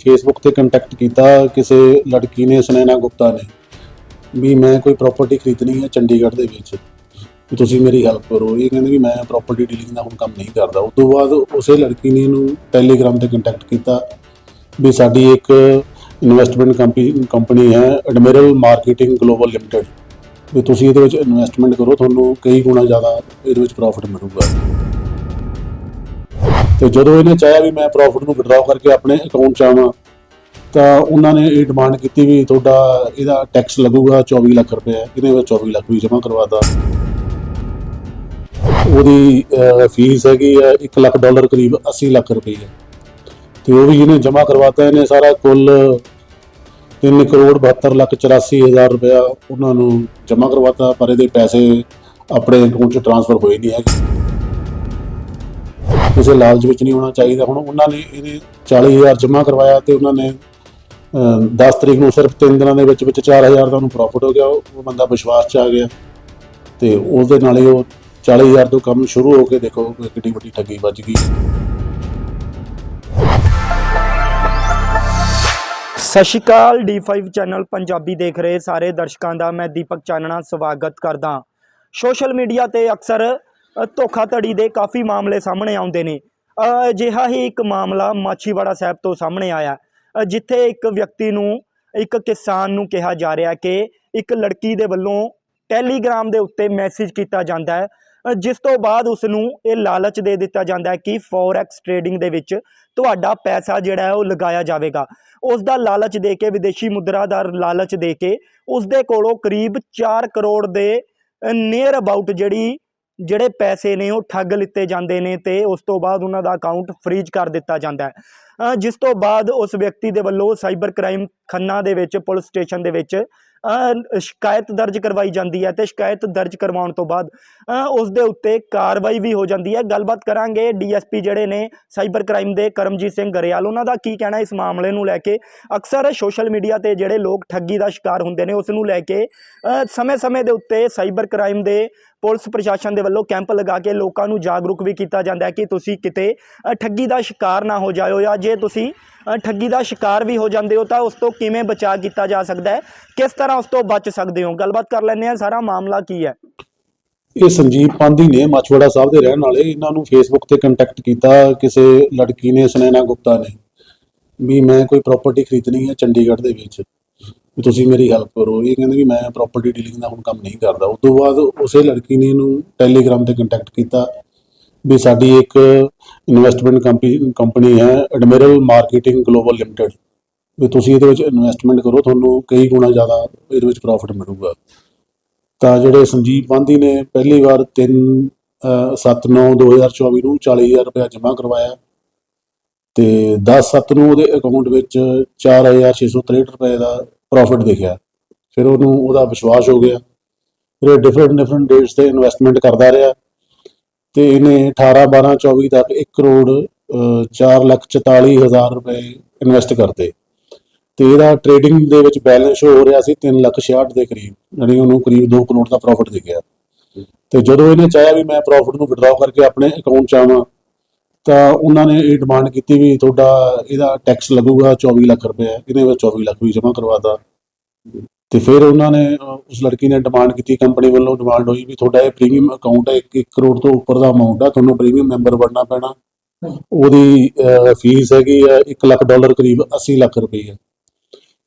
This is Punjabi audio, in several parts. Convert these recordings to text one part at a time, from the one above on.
ਫੇਸਬੁੱਕ ਤੇ ਕੰਟੈਕਟ ਕੀਤਾ, ਕਿਸੇ ਲੜਕੀ ਨੇ ਸੁਨੈਨਾ ਗੁਪਤਾ ਨੇ, ਵੀ ਮੈਂ ਕੋਈ ਪ੍ਰਾਪਰਟੀ ਖਰੀਦਣੀ ਹੈ ਚੰਡੀਗੜ੍ਹ ਦੇ ਵਿੱਚ, ਵੀ ਤੁਸੀਂ ਮੇਰੀ ਹੈਲਪ ਕਰੋ। ਇਹ ਕਹਿੰਦੇ ਵੀ ਮੈਂ ਪ੍ਰਾਪਰਟੀ ਡੀਲਿੰਗ ਦਾ ਹੁਣ ਕੰਮ ਨਹੀਂ ਕਰਦਾ। ਉਸ ਤੋਂ ਬਾਅਦ ਉਸੇ ਲੜਕੀ ਨੇ ਇਹਨੂੰ ਟੈਲੀਗ੍ਰਾਮ ਤੇ ਕੰਟੈਕਟ ਕੀਤਾ, ਵੀ ਸਾਡੀ ਇੱਕ ਇਨਵੈਸਟਮੈਂਟ ਕੰਪਨੀ ਕੰਪਨੀ ਹੈ ਐਡਮਿਰਲ ਮਾਰਕੀਟਿੰਗ ਗਲੋਬਲ ਲਿਮਟਿਡ ਵੀ ਤੁਸੀਂ ਇਹਦੇ ਵਿੱਚ ਇਨਵੈਸਟਮੈਂਟ ਕਰੋ, ਤੁਹਾਨੂੰ ਕਈ ਗੁਣਾ ਜ਼ਿਆਦਾ ਇਹਦੇ ਵਿੱਚ ਪ੍ਰੋਫਿਟ ਮਿਲੂਗਾ। ਤੇ ਜਦੋਂ ਇਹਨੇ ਚਾਹਿਆ ਵੀ ਮੈਂ ਪ੍ਰੋਫਿਟ ਨੂੰ ਵਿਡਰਾਅ ਕਰਕੇ ਆਪਣੇ ਅਕਾਊਂਟ ਚ ਆਵਾਂ, ਤਾਂ ਉਹਨਾਂ ਨੇ ਇਹ ਡਿਮਾਂਡ ਕੀਤੀ ਵੀ ਤੁਹਾਡਾ ਇਹਦਾ ਟੈਕਸ ਲੱਗੂਗਾ 24 ਲੱਖ ਰੁਪਏ ਇਹਨੇ ਵਿੱਚ 24 ਲੱਖ ਵੀ ਜਮ੍ਹਾਂ ਕਰਵਾਤਾ। ਉਹਦੀ ਫੀਸ ਹੈਗੀ ਹੈ 1 ਲੱਖ ਡਾਲਰ ਕਰੀਬ 80 ਲੱਖ ਰੁਪਏ। ਤੇ ਉਹ ਵੀ ਇਹਨੇ ਜਮ੍ਹਾਂ ਕਰਵਾਤਾ, ਇਹਨੇ ਸਾਰਾ ਕੁੱਲ 3 ਕਰੋੜ 72 ਲੱਖ 84 ਹਜ਼ਾਰ ਰੁਪਇਆ ਉਹਨਾਂ ਨੂੰ ਜਮ੍ਹਾਂ ਕਰਵਾਤਾ, ਪਰ ਇਹਦੇ ਪੈਸੇ ਆਪਣੇ ਅਕਾਊਂਟ 'ਚ ਟ੍ਰਾਂਸਫਰ ਹੋਏ ਨਹੀਂ ਹੈਗੇ। ਕਿਸੇ ਲਾਲਚ ਵਿੱਚ ਨਹੀਂ ਹੋਣਾ ਚਾਹੀਦਾ। ਹੁਣ ਉਹਨਾਂ ਨੇ ਇਹਨੇ 40000 ਜਮ੍ਹਾਂ ਕਰਵਾਇਆ ਤੇ ਉਹਨਾਂ ਨੇ 10 ਤਰੀਕ ਨੂੰ ਸਿਰਫ 3 ਦਿਨਾਂ ਦੇ ਵਿੱਚ ਵਿੱਚ 4000 ਦਾ ਉਹਨੂੰ ਪ੍ਰੋਫਿਟ ਹੋ ਗਿਆ। ਉਹ ਬੰਦਾ ਵਿਸ਼ਵਾਸ 'ਚ ਆ ਗਿਆ। ਤੇ ਉਸ ਦੇ ਨਾਲ ਹੀ ਉਹ 40000 ਤੋਂ ਕੰਮ ਸ਼ੁਰੂ ਹੋ ਕੇ ਦੇਖੋ ਕਿੰਨੀ ਵੱਡੀ ਠੱਗੀ ਵੱਜ ਗਈ। ਸਤਿ ਸ਼੍ਰੀ ਅਕਾਲ। D5 ਚੈਨਲ ਪੰਜਾਬੀ ਦੇਖ ਰਹੇ ਸਾਰੇ ਦਰਸ਼ਕਾਂ ਦਾ ਮੈਂ ਦੀਪਕ ਚਾਨਣਾ ਸਵਾਗਤ ਕਰਦਾ। ਸੋਸ਼ਲ ਮੀਡੀਆ ਤੇ ਅਕਸਰ ਧੋਖਾਧੜੀ ਦੇ ਕਾਫੀ ਮਾਮਲੇ ਸਾਹਮਣੇ ਆਉਂਦੇ ਨੇ। ਅਜਿਹਾ ਹੀ ਇੱਕ ਮਾਮਲਾ ਮਾਛੀਵਾੜਾ ਸਾਹਿਬ ਤੋਂ ਸਾਹਮਣੇ ਆਇਆ। ਜਿੱਥੇ ਇੱਕ ਵਿਅਕਤੀ ਨੂੰ, ਇੱਕ ਕਿਸਾਨ ਨੂੰ ਕਿਹਾ ਜਾ ਰਿਹਾ ਕਿ ਇੱਕ ਲੜਕੀ ਦੇ ਵੱਲੋਂ ਟੈਲੀਗ੍ਰਾਮ ਦੇ ਉੱਤੇ ਮੈਸੇਜ ਕੀਤਾ ਜਾਂਦਾ ਹੈ। ਜਿਸ ਤੋਂ ਬਾਅਦ ਉਸ ਨੂੰ ਇਹ ਲਾਲਚ ਦੇ ਦਿੱਤਾ ਜਾਂਦਾ ਹੈ ਕਿ ਫੋਰੈਕਸ ਟ੍ਰੇਡਿੰਗ ਦੇ ਵਿੱਚ ਤੁਹਾਡਾ ਪੈਸਾ ਜਿਹੜਾ ਹੈ ਉਹ ਲਗਾਇਆ ਜਾਵੇਗਾ। ਉਸ ਦਾ ਲਾਲਚ ਦੇ ਕੇ, ਵਿਦੇਸ਼ੀ ਮੁਦਰਾ ਦਾ ਲਾਲਚ ਦੇ ਕੇ ਉਸ ਦੇ ਕੋਲੋਂ ਕਰੀਬ 4 ਕਰੋੜ ਦੇ ਨੀਅਰ ਅਬਾਊਟ ਜਿਹੜੀ ਜਿਹੜੇ ਪੈਸੇ ਨੇ ਉਹ ਠੱਗ ਲਿੱਤੇ ਜਾਂਦੇ ਨੇ ਤੇ ਉਸ ਤੋਂ ਬਾਅਦ ਉਹਨਾਂ ਦਾ ਅਕਾਊਂਟ ਫ੍ਰੀਜ਼ ਕਰ ਦਿੱਤਾ ਜਾਂਦਾ ਹੈ। ਜਿਸ ਤੋਂ ਬਾਅਦ ਉਸ ਵਿਅਕਤੀ ਦੇ ਵੱਲੋਂ ਸਾਈਬਰ ਕ੍ਰਾਈਮ ਖੰਨਾ ਦੇ ਵਿੱਚ, ਪੁਲਿਸ ਸਟੇਸ਼ਨ ਦੇ ਵਿੱਚ ਸ਼ਿਕਾਇਤ ਦਰਜ ਕਰਵਾਈ ਜਾਂਦੀ ਹੈ ਤੇ ਸ਼ਿਕਾਇਤ ਦਰਜ ਕਰਵਾਉਣ ਤੋਂ ਬਾਅਦ ਉਸ ਦੇ ਉੱਤੇ ਕਾਰਵਾਈ ਵੀ ਹੋ ਜਾਂਦੀ ਹੈ। ਗੱਲਬਾਤ ਕਰਾਂਗੇ ਡੀਐਸਪੀ ਜਿਹੜੇ ਨੇ ਸਾਈਬਰ ਕ੍ਰਾਈਮ ਦੇ ਕਰਮਜੀਤ ਸਿੰਘ ਗਰੇਵਾਲ। ਉਹਨਾਂ ਦਾ ਕੀ ਕਹਿਣਾ ਇਸ ਮਾਮਲੇ ਨੂੰ ਲੈ ਕੇ? ਅਕਸਰ ਸੋਸ਼ਲ ਮੀਡੀਆ ਤੇ ਜਿਹੜੇ ਲੋਕ ਠੱਗੀ ਦਾ ਸ਼ਿਕਾਰ ਹੁੰਦੇ ਨੇ, ਉਸ ਨੂੰ ਲੈ ਕੇ ਸਮੇਂ-ਸਮੇਂ ਦੇ ਉੱਤੇ ਸਾਈਬਰ ਕ੍ਰਾਈਮ ਦੇ ਪੁਲਿਸ ਪ੍ਰਸ਼ਾਸਨ ਦੇ ਵੱਲੋਂ ਕੈਂਪ ਲਗਾ ਕੇ ਲੋਕਾਂ ਨੂੰ ਜਾਗਰੂਕ ਵੀ ਕੀਤਾ ਜਾਂਦਾ ਹੈ ਕਿ ਤੁਸੀਂ ਕਿਤੇ ਠੱਗੀ ਦਾ ਸ਼ਿਕਾਰ ਨਾ ਹੋ ਜਾਇਓ ਜਾਂ ਜੇ ਤੁਸੀਂ ਠੱਗੀ ਦਾ ਸ਼ਿਕਾਰ ਵੀ ਹੋ ਜਾਂਦੇ ਹੋ ਤਾਂ ਉਸ ਤੋਂ ਕਿਵੇਂ ਬਚਾਅ ਕੀਤਾ ਜਾ ਸਕਦਾ ਹੈ? ਕਿਸ ਤਰ੍ਹਾਂ ਉਸ ਤੋਂ ਬਚ ਸਕਦੇ ਹੋ? ਗੱਲਬਾਤ ਕਰ ਲੈਂਦੇ ਹਾਂ। ਸਾਰਾ ਮਾਮਲਾ ਕੀ ਹੈ? ਇਹ ਸੰਜੀਵ ਪਾਂਧੀ ਨੇ ਮਾਛਵਾੜਾ ਸਾਹਿਬ ਦੇ ਰਹਿਣ ਵਾਲੇ। ਇਹਨਾਂ ਨੂੰ ਫੇਸਬੁੱਕ ਤੇ ਕੰਟੈਕਟ ਕੀਤਾ। ਕਿਸੇ ਲੜਕੀ ਨੇ ਸੁਨੈਨਾ ਗੁਪਤਾ ਨੇ ਵੀ ਮੈਂ ਕੋਈ ਪ੍ਰਾਪਰਟੀ ਖਰੀਦਣੀ ਹੈ ਚੰਡੀਗੜ੍ਹ ਦੇ ਵਿੱਚ। ਵੀ ਤੁਸੀਂ ਮੇਰੀ ਹੈਲਪ ਕਰੋ। ਇਹ ਕਹਿੰਦੇ ਵੀ ਮੈਂ ਪ੍ਰਾਪਰਟੀ ਡੀਲਿੰਗ ਦਾ ਹੁਣ ਕੰਮ ਨਹੀਂ ਕਰਦਾ। ਉਸ ਤੋਂ ਬਾਅਦ ਉਸੇ ਲੜਕੀ ਨੇ ਇਹਨੂੰ ਟੈਲੀਗ੍ਰਾਮ ਤੇ ਕੰਟੈਕਟ ਕੀਤਾ ਵੀ ਸਾਡੀ ਇੱਕ ਇਨਵੈਸਟਮੈਂਟ ਕੰਪਨੀ ਕੰਪਨੀ ਹੈ ਐਡਮਿਰਲ ਮਾਰਕੀਟਿੰਗ ਗਲੋਬਲ ਲਿਮਟਿਡ ਵੀ ਤੁਸੀਂ ਇਹਦੇ ਵਿੱਚ ਇਨਵੈਸਟਮੈਂਟ ਕਰੋ, ਤੁਹਾਨੂੰ ਕਈ ਗੁਣਾ ਜ਼ਿਆਦਾ ਇਹਦੇ ਵਿੱਚ ਪ੍ਰੋਫਿਟ ਮਿਲੂਗਾ। ਤਾਂ ਜਿਹੜੇ ਸੰਜੀਵ ਪਾਂਧੀ ਨੇ ਪਹਿਲੀ ਵਾਰ 3 7/9/2024 ਨੂੰ 40000 ਰੁਪਏ ਜਮ੍ਹਾਂ ਕਰਵਾਇਆ ਤੇ 10/7 ਨੂੰ ਉਹਦੇ ਅਕਾਊਂਟ ਵਿੱਚ 4663 ਰੁਪਏ ਦਾ ਪ੍ਰੋਫਿਟ ਦਿਖਿਆ। ਫਿਰ ਉਹਨੂੰ ਉਹਦਾ ਵਿਸ਼ਵਾਸ ਹੋ ਗਿਆ। ਫਿਰ ਇਹ ਡਿਫਰੈਂਟ ਡਿਫਰੈਂਟ ਡੇਟਸ ਤੇ ਇਨਵੈਸਟਮੈਂਟ ਕਰਦਾ ਰਿਹਾ। ਤੇ ਇਹਨੇ 18 12 24 ਤੱਕ 1 ਕਰੋੜ 4 ਲੱਖ 44 ਹਜ਼ਾਰ ਰੁਪਏ ਇਨਵੈਸਟ ਕਰਤੇ ਤੇ ਇਹਦਾ ਟ੍ਰੇਡਿੰਗ ਦੇ ਵਿੱਚ ਬੈਲੈਂਸ ਹੋ ਰਿਹਾ ਸੀ 3 ਲੱਖ 66 ਦੇ ਕਰੀਬ, ਯਾਨੀ ਉਹਨੂੰ ਕਰੀਬ 2 ਕਰੋੜ ਦਾ ਪ੍ਰੋਫਿਟ ਦੇ ਗਿਆ ਤੇ ਜਦੋਂ ਇਹਨੇ ਚਾਹਿਆ ਵੀ ਮੈਂ ਪ੍ਰੋਫਿਟ ਨੂੰ ਵਿਡਰਾਅ ਕਰਕੇ ਆਪਣੇ ਅਕਾਊਂਟ ਚ ਆਵਾਂ, ਤਾਂ ਉਹਨਾਂ ਨੇ ਇਹ ਡਿਮਾਂਡ ਕੀਤੀ ਵੀ ਤੁਹਾਡਾ ਇਹਦਾ ਟੈਕਸ ਲੱਗੂਗਾ 24 ਲੱਖ ਰੁਪਏ ਇਹਨੇ ਵਿੱਚ 24 ਲੱਖ ਵੀ ਜਮ੍ਹਾਂ ਕਰਵਾਤਾ ਤੇ ਫਿਰ ਉਹਨਾਂ ਨੇ ਉਸ ਲੜਕੀ ਨੇ ਡਿਮਾਂਡ ਕੀਤੀ ਕੰਪਨੀ ਵੱਲੋਂ ਡਿਮਾਂਡ ਹੋਈ ਵੀ ਤੁਹਾਡਾ ਇਹ ਪ੍ਰੀਮੀਅਮ ਅਕਾਊਂਟ ਹੈ 1 ਕਰੋੜ ਤੋਂ ਉੱਪਰ ਦਾ ਅਮਾਉਂਟ ਆ, ਤੁਹਾਨੂੰ ਪ੍ਰੀਮੀਅਮ ਮੈਂਬਰ ਬਣਨਾ ਪੈਣਾ। ਉਹਦੀ ਫੀਸ ਹੈਗੀ ਆ 1 ਲੱਖ ਡਾਲਰ ਕਰੀਬ 80 ਲੱਖ ਰੁਪਏ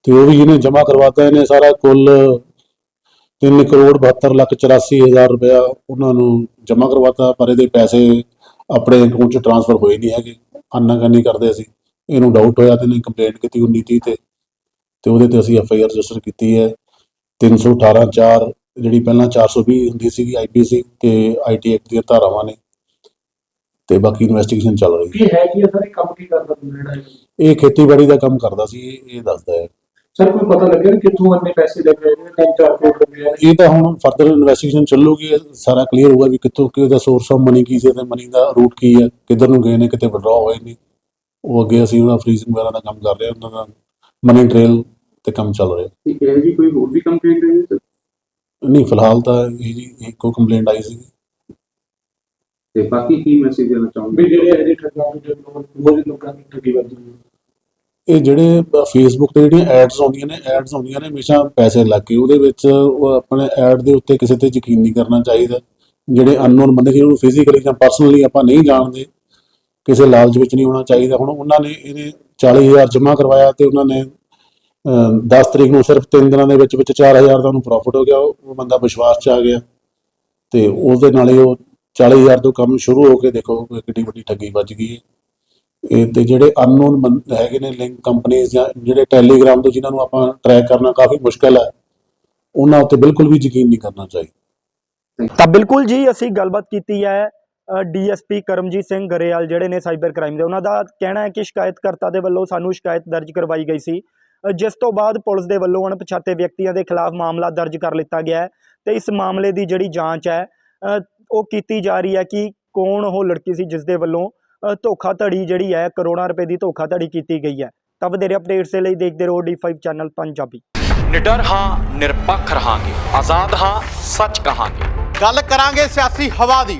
ਤੇ ਉਹ ਵੀ ਇਹਨੇ ਜਮ੍ਹਾਂ ਕਰਵਾਤਾ, ਇਹਨੇ ਸਾਰਾ ਕੁੱਲ 3 ਕਰੋੜ 72 ਲੱਖ 84 ਹਜ਼ਾਰ ਰੁਪਇਆ ਉਹਨਾਂ ਨੂੰ ਜਮ੍ਹਾਂ ਕਰਵਾਤਾ, ਪਰ ਇਹਦੇ ਪੈਸੇ ਆਪਣੇ ਅਕਾਊਂਟ 'ਚ ਟ੍ਰਾਂਸਫਰ ਹੋਏ ਨਹੀਂ ਹੈਗੇ। ਆਨਾਕਾਨੀ ਕਰਦੇ ਸੀ ਇਹਨੂੰ ਡਾਊਟ ਹੋਇਆ ਤੇ ਇਹਨੇ ਕੰਪਲੇਂਟ ਕੀਤੀ 19 ਤੀਹ ਤੇ। ਤੇ ਉਹਦੇ ਤੇ ਅਸੀਂ ਐਫ ਆਈ ਆਰ ਰਜਿਸਟਰ ਕੀਤੀ ਹੈ। 318 4 ਜਿਹੜੀ ਪਹਿਲਾਂ 420 ਹੁੰਦੀ ਸੀਗੀ ਆਈਪੀਸੀ ਤੇ ਆਈਟੀ ਐਕਟ ਦੀਆਂ ਧਾਰਾਵਾਂ ਨੇ। ਤੇ ਬਾਕੀ ਇਨਵੈਸਟੀਗੇਸ਼ਨ ਚੱਲ ਰਹੀ ਹੈ। ਕੀ ਹੈ ਕੀ ਸਰ ਇਹ ਕੰਮ ਕੀ ਕਰਦਾ ਜਿਹੜਾ ਇਹ? ਇਹ ਖੇਤੀਬਾੜੀ ਦਾ ਕੰਮ ਕਰਦਾ ਸੀ ਇਹ ਇਹ ਦੱਸਦਾ ਹੈ। ਸਰ ਕੋਈ ਪਤਾ ਲੱਗਿਆ ਵੀ ਕਿੱਥੋਂ ਇੰਨੇ ਪੈਸੇ ਲੱਗ ਰਹੇ ਨੇ ਤਿੰਨ ਚਾਰ ਕਰੋੜ ਰੁਪਏ। ਇਹ ਤਾਂ ਹੁਣ ਫਰਦਰ ਇਨਵੈਸਟੀਗੇਸ਼ਨ ਚੱਲੂਗੀ ਇਹ ਸਾਰਾ ਕਲੀਅਰ ਹੋਊਗਾ ਵੀ ਕਿੱਥੋਂ ਕਿ ਉਹਦਾ ਸੋਰਸ ਆਫ ਮਨੀ ਕੀ ਸੀ ਤੇ ਮਨੀ ਦਾ ਰੂਟ ਕੀ ਹੈ ਕਿੱਧਰ ਨੂੰ ਗਏ ਨੇ ਕਿਤੇ ਵਿਡਰਾ ਹੋਏ ਨੇ। ਉਹ ਅੱਗੇ ਅਸੀਂ ਉਹਦਾ ਫਰੀਜ਼ਿੰਗ ਵਗੈਰਾ ਦਾ ਕੰਮ ਕਰ ਰਹੇ ਹਾਂ ਉਹਨਾਂ ਦਾ ਮਨੀ ਟ੍ਰੇਲ ਤੇ ਕੰਮ ਚੱਲ ਰਿਹਾ। ਠੀਕ ਹੈ ਜੀ ਕੋਈ ਹੋਰ ਵੀ ਕੰਪਲੇਂਟ ਹੈ ਜੀ? ਨਹੀਂ ਫਿਲਹਾਲ ਤਾਂ ਇਹ ਜੀ ਇੱਕੋ ਕੰਪਲੇਂਟ ਆਈ ਸੀ ਤੇ ਬਾਕੀ ਕੀ ਮੈਸੇਜ ਦੇਣਾ ਚਾਹੁੰਦੇ ਵੀ ਜਿਹੜੇ ਇਹਦੇ ਠੱਗਾਂ ਨੂੰ ਜਦੋਂ ਰੋਜ਼ ਲੋਕਾਂ ਨੂੰ ਠੱਗੀ ਵੱਜਦੀ ਹੈ। ਇਹ ਜਿਹੜੇ ਫੇਸਬੁੱਕ ਤੇ ਜਿਹੜੀਆਂ ਐਡਸ ਆਉਂਦੀਆਂ ਨੇ ਐਡਸ ਆਉਂਦੀਆਂ ਨੇ ਹਮੇਸ਼ਾ ਪੈਸੇ ਲੱਗ ਕੇ ਉਹਦੇ ਵਿੱਚ ਉਹ ਆਪਣੇ ਐਡ ਦੇ ਉੱਤੇ ਕਿਸੇ ਤੇ ਯਕੀਨ ਨਹੀਂ ਕਰਨਾ ਚਾਹੀਦਾ। ਜਿਹੜੇ ਅਨਨੋਨ ਬੰਦੇ ਜਿਹਨੂੰ ਫਿਜ਼ੀਕਲੀ ਜਾਂ ਪਰਸਨਲੀ ਆਪਾਂ ਨਹੀਂ ਜਾਣਦੇ। ਕਿਸੇ ਲਾਲਚ ਵਿੱਚ ਨਹੀਂ ਹੋਣਾ ਚਾਹੀਦਾ। ਹੁਣ ਉਹਨਾਂ ਨੇ ਇਹਨੇ 40000 ਜਮ੍ਹਾਂ ਕਰਵਾਇਆ ਤੇ ਉਹਨਾਂ ਨੇ 10 ਤਰੀਕ ਨੂੰ ਸਿਰਫ 3 ਦਿਨਾਂ ਦੇ ਵਿੱਚ ਵਿੱਚ 4000 ਦਾ ਉਹਨੂੰ ਪ੍ਰੋਫਿਟ ਹੋ ਗਿਆ। ਉਹ ਬੰਦਾ ਵਿਸ਼ਵਾਸ 'ਚ ਆ ਗਿਆ ਤੇ ਉਸ ਦੇ ਨਾਲ ਉਹ 40000 ਤੋਂ ਕੰਮ ਸ਼ੁਰੂ ਹੋ ਕੇ ਦੇਖੋ ਕਿੰਨੀ ਵੱਡੀ ਠੱਗੀ ਵੱਜ ਗਈ ਇਹ ਤੇ ਜਿਹੜੇ ਅਨਨੋਨ ਹੈਗੇ ਨੇ ਲਿੰਕ ਕੰਪਨੀਆਂ ਜਾਂ ਜਿਹੜੇ ਟੈਲੀਗ੍ਰਾਮ ਤੋਂ ਜਿਨ੍ਹਾਂ ਨੂੰ ਆਪਾਂ ਟਰੈਕ ਕਰਨਾ ਕਾਫੀ ਮੁਸ਼ਕਲ ਹੈ, ਉਹਨਾਂ ਉੱਤੇ ਬਿਲਕੁਲ ਵੀ ਯਕੀਨ ਨਹੀਂ ਕਰਨਾ ਚਾਹੀਦਾ। ਤਾਂ ਬਿਲਕੁਲ ਜੀ, ਅਸੀਂ ਗੱਲਬਾਤ ਕੀਤੀ ਹੈ ਡੀਐਸਪੀ ਕਰਮਜੀਤ ਸਿੰਘ ਗਰੇਵਾਲ ਜਿਹੜੇ ਨੇ ਸਾਈਬਰ ਕ੍ਰਾਈਮ ਦੇ ਉਹਨਾਂ ਦਾ ਕਹਿਣਾ ਹੈ ਕਿ ਸ਼ਿਕਾਇਤਕਰਤਾ ਦੇ ਵੱਲੋਂ ਸਾਨੂੰ ਸ਼ਿਕਾਇਤ ਦਰਜ ਕਰਵਾਈ ਗਈ ਸੀ। ਜਿਸ ਤੋਂ ਬਾਅਦ ਪੁਲਿਸ ਦੇ ਵੱਲੋਂ ਅਣਪਛਾਤੇ ਵਿਅਕਤੀਆਂ ਦੇ ਖਿਲਾਫ ਮਾਮਲਾ ਦਰਜ ਕਰ ਲਿੱਤਾ ਗਿਆ ਹੈ ਤੇ ਇਸ ਮਾਮਲੇ ਦੀ ਜਿਹੜੀ ਜਾਂਚ ਹੈ ਉਹ ਕੀਤੀ ਜਾ ਰਹੀ ਹੈ ਕਿ ਕੌਣ ਉਹ ਲੜਕੀ ਸੀ ਜਿਸ ਦੇ ਵੱਲੋਂ ਧੋਖਾਧੜੀ ਜਿਹੜੀ ਹੈ ਕਰੋੜਾਂ ਰੁਪਏ ਦੀ ਧੋਖਾਧੜੀ ਕੀਤੀ ਗਈ ਹੈ। ਤਾਂ ਵਧੇਰੇ ਅਪਡੇਟਸ ਦੇ ਲਈ ਦੇਖਦੇ ਰਹੋ D5 ਚੈਨਲ ਪੰਜਾਬੀ। ਨਿਡਰ ਹਾਂ ਨਿਰਪੱਖ ਰਹਾਂਗੇ ਆਜ਼ਾਦ ਹਾਂ ਸੱਚ ਕਹਾਂਗੇ। ਗੱਲ ਕਰਾਂਗੇ ਸਿਆਸੀ ਹਵਾ ਦੀ।